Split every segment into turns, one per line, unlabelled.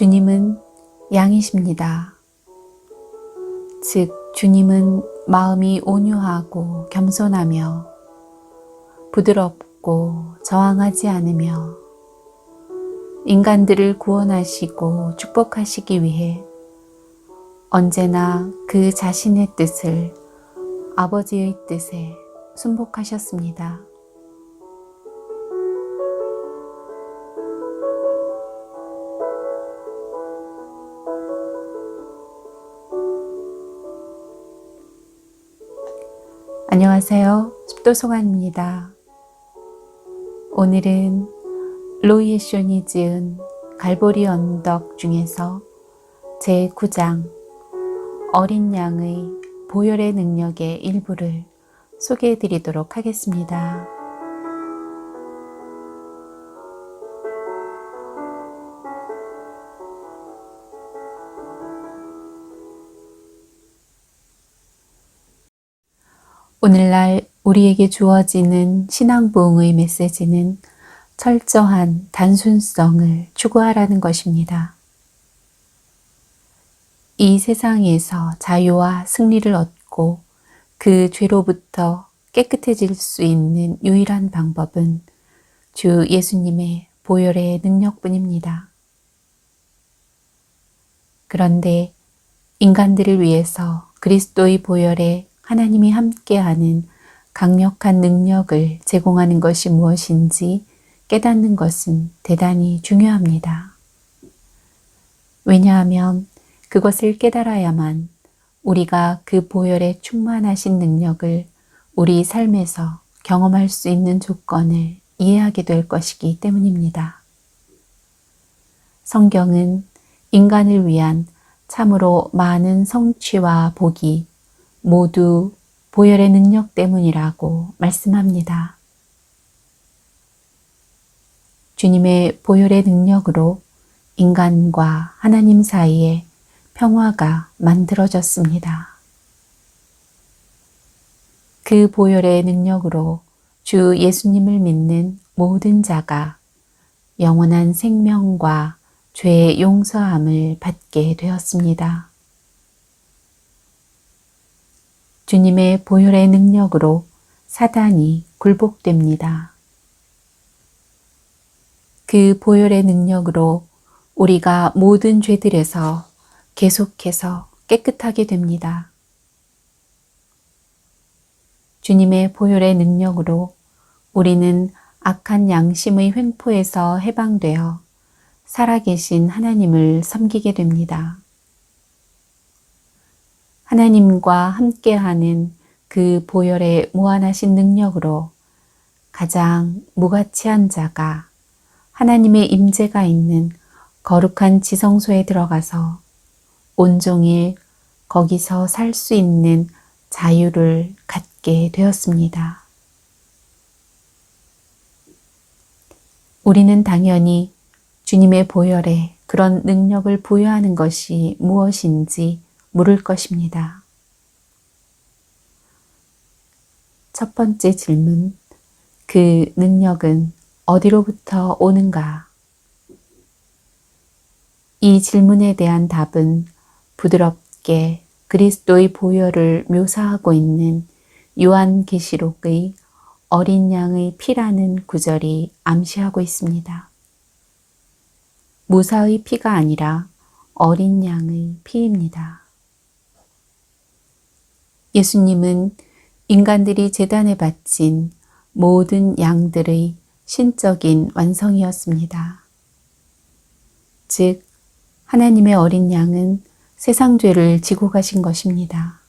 주님은 양이십니다. 즉, 주님은 마음이 온유하고 겸손하며 부드럽고 저항하지 않으며 인간들을 구원하시고 축복하시기 위해 언제나 그 자신의 뜻을 아버지의 뜻에 순복하셨습니다. 안녕하세요. 숲도송아입니다. 오늘은 로이에쇼니 지은 갈보리 언덕 중에서 제9장 어린 양의 보혈의 능력의 일부를 소개해 드리도록 하겠습니다. 오늘날 우리에게 주어지는 신앙부흥의 메시지는 철저한 단순성을 추구하라는 것입니다. 이 세상에서 자유와 승리를 얻고 그 죄로부터 깨끗해질 수 있는 유일한 방법은 주 예수님의 보혈의 능력뿐입니다. 그런데 인간들을 위해서 그리스도의 보혈에 하나님이 함께하는 강력한 능력을 제공하는 것이 무엇인지 깨닫는 것은 대단히 중요합니다. 왜냐하면 그것을 깨달아야만 우리가 그 보혈에 충만하신 능력을 우리 삶에서 경험할 수 있는 조건을 이해하게 될 것이기 때문입니다. 성경은 인간을 위한 참으로 많은 성취와 복이 모두 보혈의 능력 때문이라고 말씀합니다. 주님의 보혈의 능력으로 인간과 하나님 사이에 평화가 만들어졌습니다. 그 보혈의 능력으로 주 예수님을 믿는 모든 자가 영원한 생명과 죄의 용서함을 받게 되었습니다. 주님의 보혈의 능력으로 사단이 굴복됩니다. 그 보혈의 능력으로 우리가 모든 죄들에서 계속해서 깨끗하게 됩니다. 주님의 보혈의 능력으로 우리는 악한 양심의 횡포에서 해방되어 살아계신 하나님을 섬기게 됩니다. 하나님과 함께하는 그 보혈의 무한하신 능력으로 가장 무가치한 자가 하나님의 임재가 있는 거룩한 지성소에 들어가서 온종일 거기서 살 수 있는 자유를 갖게 되었습니다. 우리는 당연히 주님의 보혈에 그런 능력을 부여하는 것이 무엇인지 물을 것입니다. 첫 번째 질문. 그 능력은 어디로부터 오는가? 이 질문에 대한 답은 부드럽게 그리스도의 보혈을 묘사하고 있는 요한계시록의 어린 양의 피라는 구절이 암시하고 있습니다. 무사의 피가 아니라 어린 양의 피입니다. 예수님은 인간들이 재단에 바친 모든 양들의 신적인 완성이었습니다. 즉, 하나님의 어린 양은 세상 죄를 지고 가신 것입니다.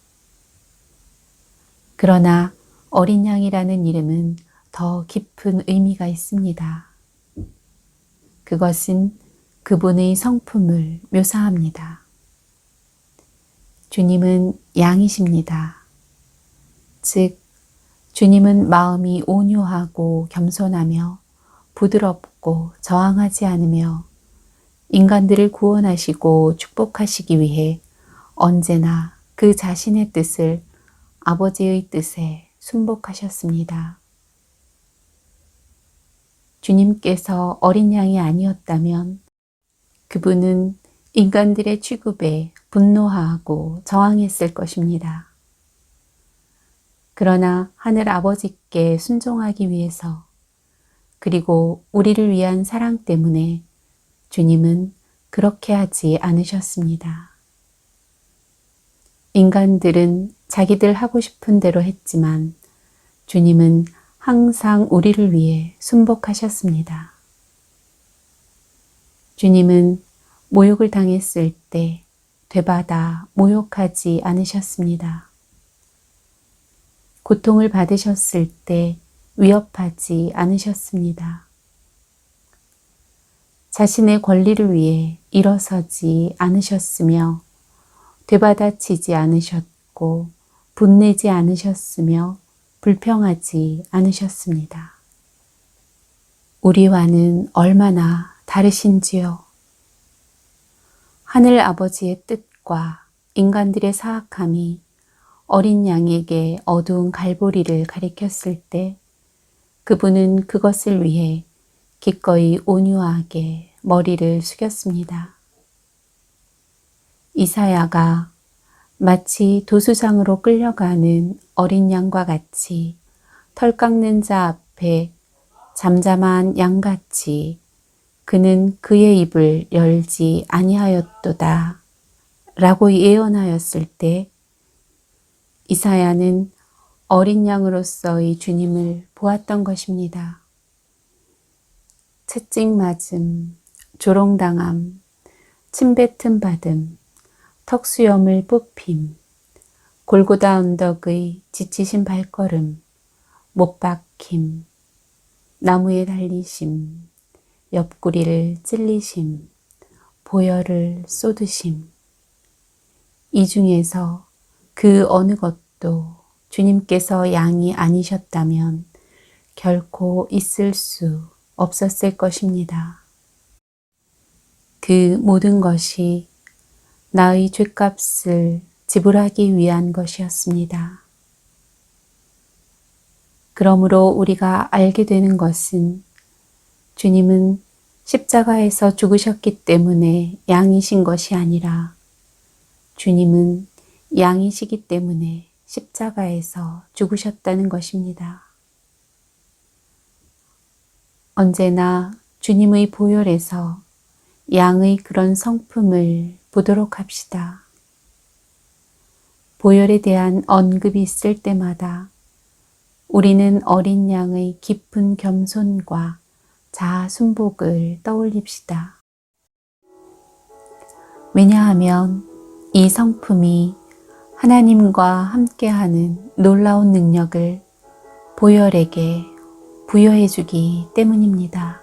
그러나 어린 양이라는 이름은 더 깊은 의미가 있습니다. 그것은 그분의 성품을 묘사합니다. 주님은 양이십니다. 즉, 주님은 마음이 온유하고 겸손하며 부드럽고 저항하지 않으며 인간들을 구원하시고 축복하시기 위해 언제나 그 자신의 뜻을 아버지의 뜻에 순복하셨습니다. 주님께서 어린 양이 아니었다면 그분은 인간들의 취급에 분노하고 저항했을 것입니다. 그러나 하늘 아버지께 순종하기 위해서 그리고 우리를 위한 사랑 때문에 주님은 그렇게 하지 않으셨습니다. 인간들은 자기들 하고 싶은 대로 했지만 주님은 항상 우리를 위해 순복하셨습니다. 주님은 모욕을 당했을 때 되받아 모욕하지 않으셨습니다. 고통을 받으셨을 때 위협하지 않으셨습니다. 자신의 권리를 위해 일어서지 않으셨으며 되받아치지 않으셨고 분내지 않으셨으며 불평하지 않으셨습니다. 우리와는 얼마나 다르신지요. 하늘 아버지의 뜻과 인간들의 사악함이 어린 양에게 어두운 갈보리를 가리켰을 때 그분은 그것을 위해 기꺼이 온유하게 머리를 숙였습니다. 이사야가 마치 도수장으로 끌려가는 어린 양과 같이 털 깎는 자 앞에 잠잠한 양같이 그는 그의 입을 열지 아니하였도다 라고 예언하였을 때 이사야는 어린 양으로서의 주님을 보았던 것입니다. 채찍 맞음, 조롱당함, 침뱉음 받음, 턱수염을 뽑힘, 골고다 언덕의 지치신 발걸음, 못 박힘, 나무에 달리심, 옆구리를 찔리심, 보혈을 쏟으심. 이 중에서 그 어느 것도 주님께서 양이 아니셨다면 결코 있을 수 없었을 것입니다. 그 모든 것이 나의 죄값을 지불하기 위한 것이었습니다. 그러므로 우리가 알게 되는 것은 주님은 십자가에서 죽으셨기 때문에 양이신 것이 아니라 주님은 양이시기 때문에 십자가에서 죽으셨다는 것입니다. 언제나 주님의 보혈에서 양의 그런 성품을 보도록 합시다. 보혈에 대한 언급이 있을 때마다 우리는 어린 양의 깊은 겸손과 자아 순복을 떠올립시다. 왜냐하면 이 성품이 하나님과 함께하는 놀라운 능력을 보혈에게 부여해 주기 때문입니다.